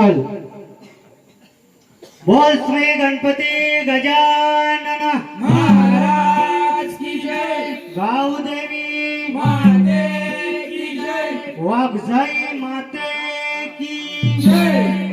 फल बोल श्री गणपति गजानन। महाराज की जय। गाऊ देवी। माते की जय। वागजाई माते की। जय।